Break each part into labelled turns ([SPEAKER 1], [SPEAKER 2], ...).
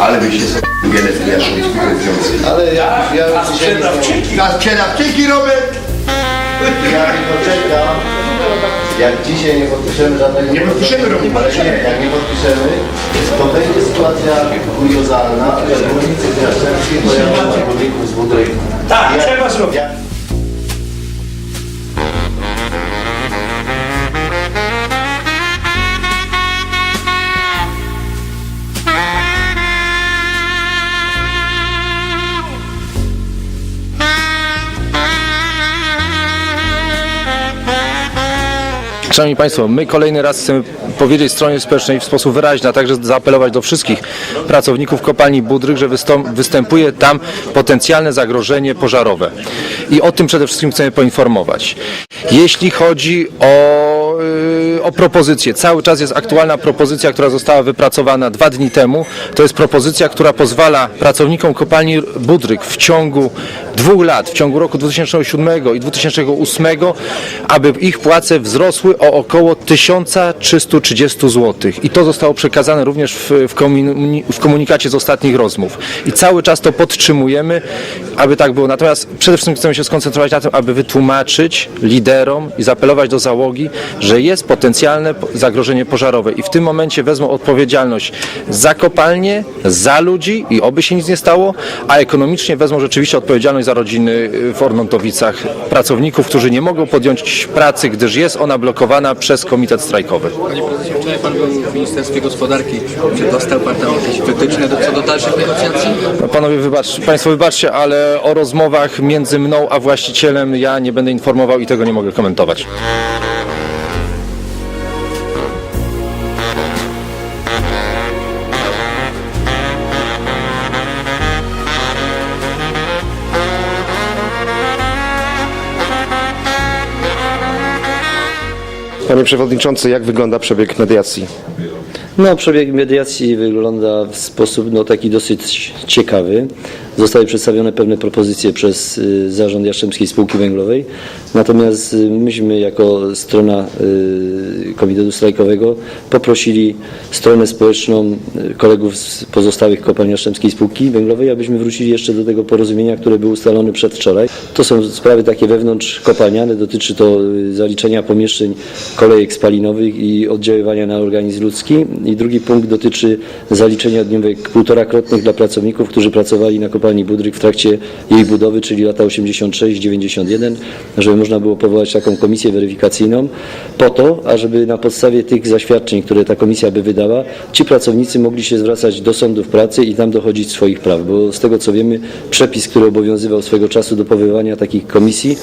[SPEAKER 1] Ale byście sobie wiele mówiąc.
[SPEAKER 2] Ale ja, ja dzisiaj nie,
[SPEAKER 1] Na sprzedawczyki robię.
[SPEAKER 2] ja nie poczekam. Jak dzisiaj nie podpiszemy żadnego
[SPEAKER 1] Nie podpiszemy, nie
[SPEAKER 2] ale
[SPEAKER 1] podpiszemy.
[SPEAKER 2] nie, jak nie podpiszemy, to będzie sytuacja kuriozalna, że górnicy z Jastrzębskiej pojadą na górników z Budry.
[SPEAKER 3] Tak, trzeba zrobić.
[SPEAKER 4] Szanowni Państwo, my kolejny raz chcemy powiedzieć stronie społecznej w sposób wyraźny, a także zaapelować do wszystkich pracowników kopalni Budryk, że występuje tam potencjalne zagrożenie pożarowe. I o tym przede wszystkim chcemy poinformować. Jeśli chodzi o, yy, o propozycję, cały czas jest aktualna propozycja, która została wypracowana dwa dni temu. To jest propozycja, która pozwala pracownikom kopalni Budryk w ciągu dwóch lat, w ciągu roku 2007 i 2008, aby ich płace wzrosły o około 1330 zł. I to zostało przekazane również w, w komunikacie z ostatnich rozmów. I cały czas to podtrzymujemy, aby tak było. Natomiast przede wszystkim chcemy się skoncentrować na tym, aby wytłumaczyć liderom i zaapelować do załogi, że jest potencjalne po- zagrożenie pożarowe i w tym momencie wezmą odpowiedzialność za kopalnię, za ludzi i oby się nic nie stało, a ekonomicznie wezmą rzeczywiście odpowiedzialność za rodziny y, w Ornontowicach, pracowników, którzy nie mogą podjąć pracy, gdyż jest ona blokowana przez komitet strajkowy.
[SPEAKER 5] Panie prezesie, wczoraj pan był w Ministerstwie Gospodarki. Czy dostał pan tam jakieś wytyczne do, co do dalszych negocjacji?
[SPEAKER 4] No, Panowie, wybacz, Państwo wybaczcie, ale o rozmowach między mną a właścicielem ja nie będę informował i tego nie mogę komentować.
[SPEAKER 6] Panie Przewodniczący, jak wygląda przebieg mediacji?
[SPEAKER 7] No, przebieg mediacji wygląda w sposób no, taki dosyć ciekawy. Zostały przedstawione pewne propozycje przez y, Zarząd Jastrzębskiej Spółki Węglowej. Natomiast y, myśmy jako strona y, Komitetu Strajkowego poprosili stronę społeczną y, kolegów z pozostałych kopalń Jastrzębskiej Spółki Węglowej, abyśmy wrócili jeszcze do tego porozumienia, które było ustalone przedwczoraj. To są sprawy takie wewnątrz kopalniane, dotyczy to zaliczenia pomieszczeń kolejek spalinowych i oddziaływania na organizm ludzki. I drugi punkt dotyczy zaliczenia dniówek półtorakrotnych dla pracowników, którzy pracowali na kopalni Budryk w trakcie jej budowy, czyli lata 86-91, żeby można było powołać taką komisję weryfikacyjną po to, ażeby na podstawie tych zaświadczeń, które ta komisja by wydała, ci pracownicy mogli się zwracać do sądów pracy i tam dochodzić swoich praw, bo z tego co wiemy, przepis, który obowiązywał swego czasu do powoływania takich komisji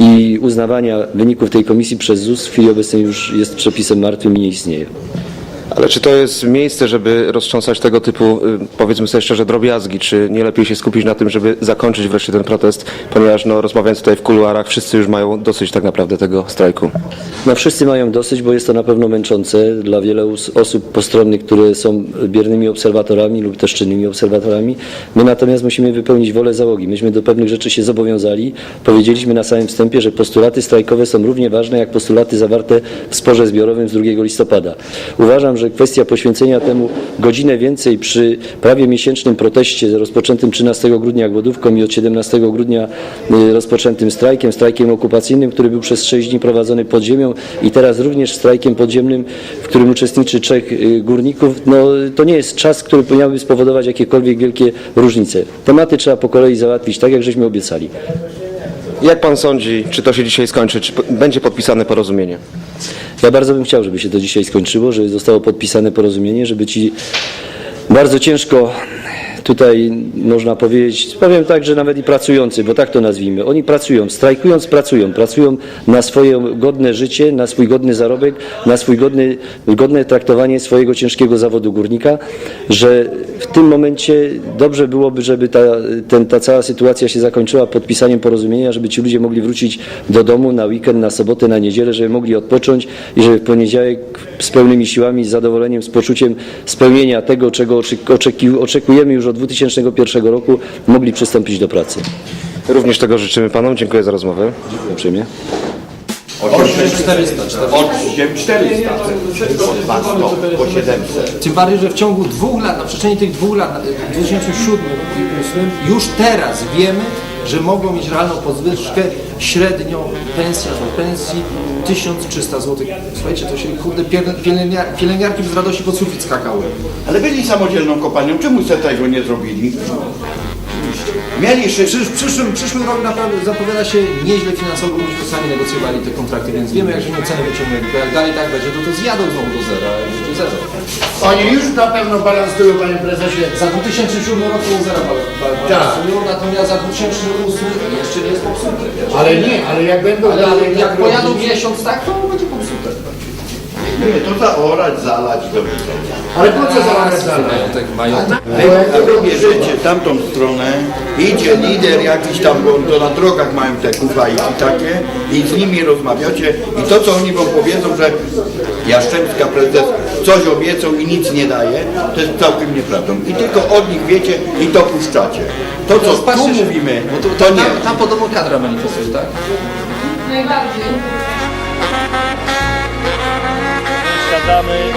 [SPEAKER 7] i uznawania wyników tej komisji przez ZUS w chwili obecnej już jest przepisem martwym i nie istnieje.
[SPEAKER 6] Ale czy to jest miejsce, żeby roztrząsać tego typu, y, powiedzmy sobie szczerze, drobiazgi? Czy nie lepiej się skupić na tym, żeby zakończyć wreszcie ten protest? Ponieważ no, rozmawiając tutaj w kuluarach, wszyscy już mają dosyć tak naprawdę tego strajku.
[SPEAKER 7] No wszyscy mają dosyć, bo jest to na pewno męczące dla wielu osób postronnych, które są biernymi obserwatorami lub też czynnymi obserwatorami. My natomiast musimy wypełnić wolę załogi. Myśmy do pewnych rzeczy się zobowiązali. Powiedzieliśmy na samym wstępie, że postulaty strajkowe są równie ważne jak postulaty zawarte w sporze zbiorowym z 2 listopada. Uważam, że kwestia poświęcenia temu godzinę więcej przy prawie miesięcznym proteście rozpoczętym 13 grudnia głodówką i od 17 grudnia y, rozpoczętym strajkiem, strajkiem okupacyjnym, który był przez 6 dni prowadzony pod ziemią i teraz również strajkiem podziemnym, w którym uczestniczy trzech y, górników, no to nie jest czas, który powinien spowodować jakiekolwiek wielkie różnice. Tematy trzeba po kolei załatwić, tak jak żeśmy obiecali.
[SPEAKER 6] Jak pan sądzi, czy to się dzisiaj skończy? Czy będzie podpisane porozumienie?
[SPEAKER 7] Ja bardzo bym chciał, żeby się to dzisiaj skończyło, żeby zostało podpisane porozumienie, żeby ci bardzo ciężko tutaj można powiedzieć, powiem tak, że nawet i pracujący, bo tak to nazwijmy, oni pracują, strajkując pracują, pracują na swoje godne życie, na swój godny zarobek, na swój godny, godne traktowanie swojego ciężkiego zawodu górnika, że w tym momencie dobrze byłoby, żeby ta, ten, ta cała sytuacja się zakończyła podpisaniem porozumienia, żeby ci ludzie mogli wrócić do domu na weekend, na sobotę, na niedzielę, żeby mogli odpocząć i żeby w poniedziałek z pełnymi siłami, z zadowoleniem, z poczuciem spełnienia tego, czego oczekujemy już od 2001 roku, mogli przystąpić do pracy.
[SPEAKER 6] Również tego życzymy panom. Dziękuję za rozmowę.
[SPEAKER 7] Uprzejmie.
[SPEAKER 4] 8400.
[SPEAKER 1] Od 400, od 200 po 700.
[SPEAKER 4] Tym bardziej, że w ciągu dwóch lat, na przestrzeni tych dwóch lat, w 2007 i 2008, już teraz wiemy, że mogą mieć realną podwyżkę średnią pensji, albo pensji 1300 zł. Słuchajcie, to się kurde pielęgnia- pielęgnia- pielęgniarki z radości pod sufit skakały.
[SPEAKER 1] Ale byli samodzielną kopalnią, czemu se tego nie zrobili? Mieli szy...
[SPEAKER 4] Przysz, przyszłym, przyszły rok naprawdę zapowiada się nieźle finansowo, bo myśmy sami negocjowali te kontrakty, więc wiemy jak żeśmy cenę wyciągnęli, bo jak dalej tak będzie, to to zjadą znowu do zera, do zera.
[SPEAKER 3] Oni już na pewno balansują, panie prezesie.
[SPEAKER 4] Za 2007 rok to zera bal- balansują, natomiast za 2008 jeszcze nie jest popsute. wiesz.
[SPEAKER 3] Ale nie, ale jak będą
[SPEAKER 4] Ale, ale
[SPEAKER 3] dalej
[SPEAKER 4] jak
[SPEAKER 3] tak
[SPEAKER 4] pojadą
[SPEAKER 3] robić-
[SPEAKER 4] miesiąc tak, to będzie popsute.
[SPEAKER 1] Nie, to zaorać, zalać do widzenia.
[SPEAKER 3] Ale po co dalej?
[SPEAKER 4] Majątek, majątek.
[SPEAKER 1] A wy bierzecie tamtą stronę, idzie lider jakiś tam, bo to na drogach mają te kufajki takie i z nimi rozmawiacie i to co oni wam powiedzą, że Jaszczębska prezes coś obiecał i nic nie daje, to jest całkiem nieprawdą. I tylko od nich wiecie i to puszczacie. To co tu mówimy,
[SPEAKER 4] to,
[SPEAKER 1] nie.
[SPEAKER 4] tam podobno kadra manifestuje, tak?
[SPEAKER 8] Najbardziej.
[SPEAKER 9] Siadamy,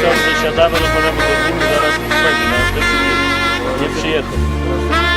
[SPEAKER 9] siądę, siadamy, rozmawiamy do góry, zaraz wchodzi, no nie, nie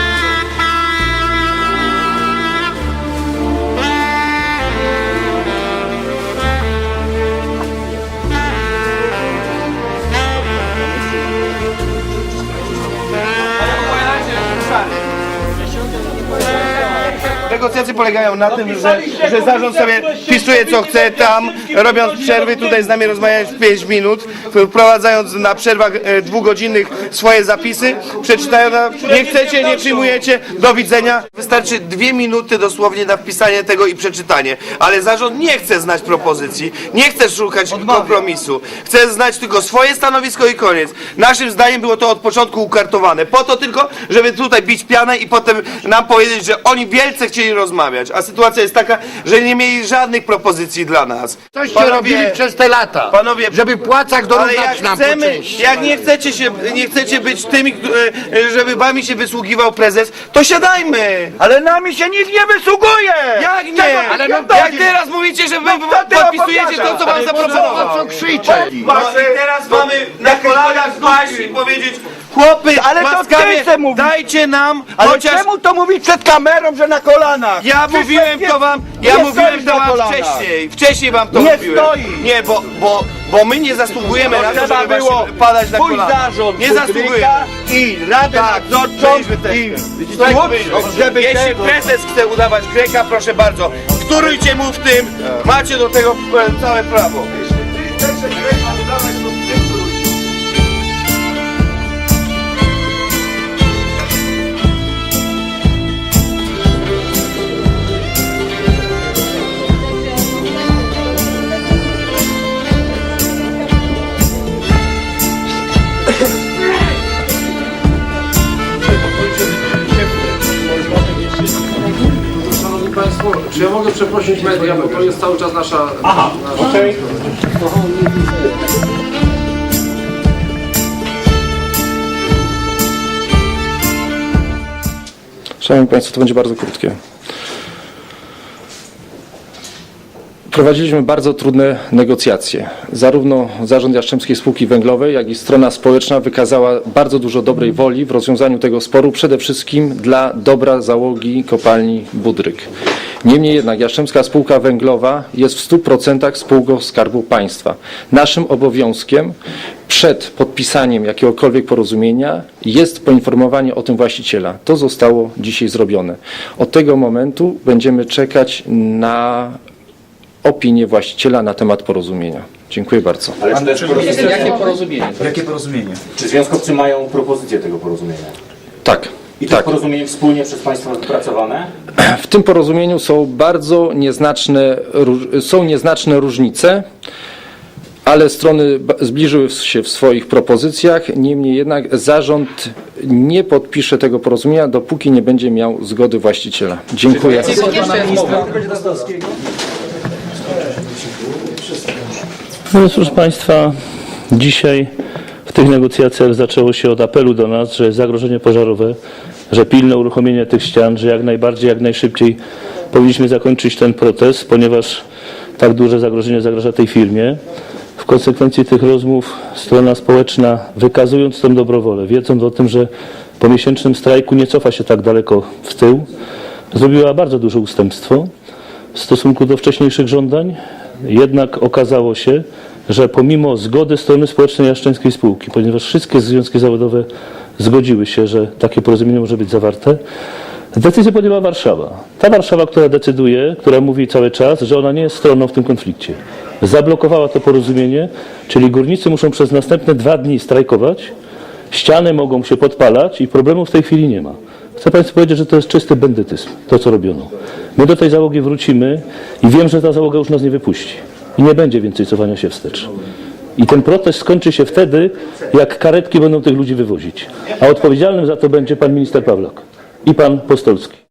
[SPEAKER 2] Negocjacje polegają na tym, że, że zarząd sobie pisuje co chce tam, robiąc przerwy, tutaj z nami rozmawiając 5 minut, wprowadzając na przerwach e, dwugodzinnych swoje zapisy, przeczytają nam, nie chcecie, nie przyjmujecie, do widzenia. Wystarczy dwie minuty dosłownie na wpisanie tego i przeczytanie, ale zarząd nie chce znać propozycji, nie chce szukać kompromisu, chce znać tylko swoje stanowisko i koniec. Naszym zdaniem było to od początku ukartowane, po to tylko, żeby tutaj bić pianę i potem nam powiedzieć, że oni wielce chcieli rozmawiać, a sytuacja jest taka, że nie mieli żadnych propozycji dla nas.
[SPEAKER 3] Coście robili przez te lata,
[SPEAKER 2] Panowie,
[SPEAKER 3] żeby płacach
[SPEAKER 2] ale
[SPEAKER 3] dorównać
[SPEAKER 2] jak
[SPEAKER 3] nam po
[SPEAKER 2] chcemy,
[SPEAKER 3] części.
[SPEAKER 2] jak nie chcecie się, nie chcecie być tymi, którzy- żeby wami się wysługiwał prezes, to siadajmy!
[SPEAKER 10] Ale nami się nikt nie wysługuje!
[SPEAKER 2] Jak nie?
[SPEAKER 10] Ale no
[SPEAKER 2] jak teraz mówicie, że wy
[SPEAKER 10] ty
[SPEAKER 2] podpisujecie to, co wam zaproponował?
[SPEAKER 3] Co krzyczeli?
[SPEAKER 2] No i teraz mamy na kolanach paść i powiedzieć Chłopy,
[SPEAKER 10] Ale to
[SPEAKER 2] łaskawie,
[SPEAKER 10] ty mówić.
[SPEAKER 2] dajcie nam
[SPEAKER 10] Ale
[SPEAKER 2] chociaż...
[SPEAKER 10] czemu to mówić przed kamerą, że na kolanach?
[SPEAKER 2] Ja
[SPEAKER 10] Ty
[SPEAKER 2] mówiłem
[SPEAKER 10] nie-
[SPEAKER 2] to wam,
[SPEAKER 10] nie
[SPEAKER 2] ja mówiłem
[SPEAKER 10] stoisz
[SPEAKER 2] to
[SPEAKER 10] na
[SPEAKER 2] wam
[SPEAKER 10] kolanach.
[SPEAKER 2] wcześniej, wcześniej wam to
[SPEAKER 10] Nie
[SPEAKER 2] mówiłem.
[SPEAKER 10] stoi.
[SPEAKER 2] Nie, bo, bo, bo my nie zasługujemy na to,
[SPEAKER 10] Trzeba
[SPEAKER 2] żeby
[SPEAKER 10] było
[SPEAKER 2] padać na kolana.
[SPEAKER 10] zarząd
[SPEAKER 2] Nie
[SPEAKER 10] Budryka
[SPEAKER 2] zasługujemy.
[SPEAKER 10] i Radę
[SPEAKER 2] Tak,
[SPEAKER 10] Nadzorczą
[SPEAKER 2] byliśmy też.
[SPEAKER 10] i żeby
[SPEAKER 2] Jeśli
[SPEAKER 10] tego...
[SPEAKER 2] prezes chce udawać Greka, proszę bardzo, wtórujcie mu w tym, macie do tego e, całe prawo.
[SPEAKER 4] Szanowni mogę przeprosić media, bo to jest cały czas nasza... Aha,
[SPEAKER 9] Okej.
[SPEAKER 4] Szanowni Państwo, to będzie bardzo krótkie. Prowadziliśmy bardzo trudne negocjacje. Zarówno Zarząd Jastrzębskiej Spółki Węglowej, jak i strona społeczna wykazała bardzo dużo dobrej woli w rozwiązaniu tego sporu, przede wszystkim dla dobra załogi kopalni Budryk. Niemniej jednak Jastrzębska Spółka Węglowa jest w 100% spółką Skarbu Państwa. Naszym obowiązkiem przed podpisaniem jakiegokolwiek porozumienia jest poinformowanie o tym właściciela. To zostało dzisiaj zrobione. Od tego momentu będziemy czekać na opinię właściciela na temat porozumienia. Dziękuję bardzo.
[SPEAKER 5] Jakie porozumienie?
[SPEAKER 11] Jakie porozumienie? Czy związkowcy mają propozycję tego porozumienia?
[SPEAKER 4] Tak.
[SPEAKER 11] I to
[SPEAKER 4] tak.
[SPEAKER 11] porozumienie wspólnie przez Państwa wypracowane?
[SPEAKER 4] W tym porozumieniu są bardzo nieznaczne, są nieznaczne różnice, ale strony zbliżyły się w swoich propozycjach. Niemniej jednak zarząd nie podpisze tego porozumienia, dopóki nie będzie miał zgody właściciela. Dziękuję.
[SPEAKER 9] No, proszę Państwa, dzisiaj w tych negocjacjach zaczęło się od apelu do nas, że jest zagrożenie pożarowe, że pilne uruchomienie tych ścian, że jak najbardziej, jak najszybciej powinniśmy zakończyć ten protest, ponieważ tak duże zagrożenie zagraża tej firmie. W konsekwencji tych rozmów strona społeczna, wykazując tę dobrowolę, wiedząc o tym, że po miesięcznym strajku nie cofa się tak daleko w tył, zrobiła bardzo duże ustępstwo w stosunku do wcześniejszych żądań. Jednak okazało się, że pomimo zgody strony społecznej Jaszczęskiej Spółki, ponieważ wszystkie związki zawodowe zgodziły się, że takie porozumienie może być zawarte, decyzję podjęła Warszawa. Ta Warszawa, która decyduje, która mówi cały czas, że ona nie jest stroną w tym konflikcie. Zablokowała to porozumienie, czyli górnicy muszą przez następne dwa dni strajkować, ściany mogą się podpalać i problemu w tej chwili nie ma. Chcę Państwu powiedzieć, że to jest czysty bandytyzm, to co robiono. My do tej załogi wrócimy i wiem, że ta załoga już nas nie wypuści. I nie będzie więcej cofania się wstecz. I ten protest skończy się wtedy, jak karetki będą tych ludzi wywozić. A odpowiedzialnym za to będzie pan minister Pawlak i pan Postolski.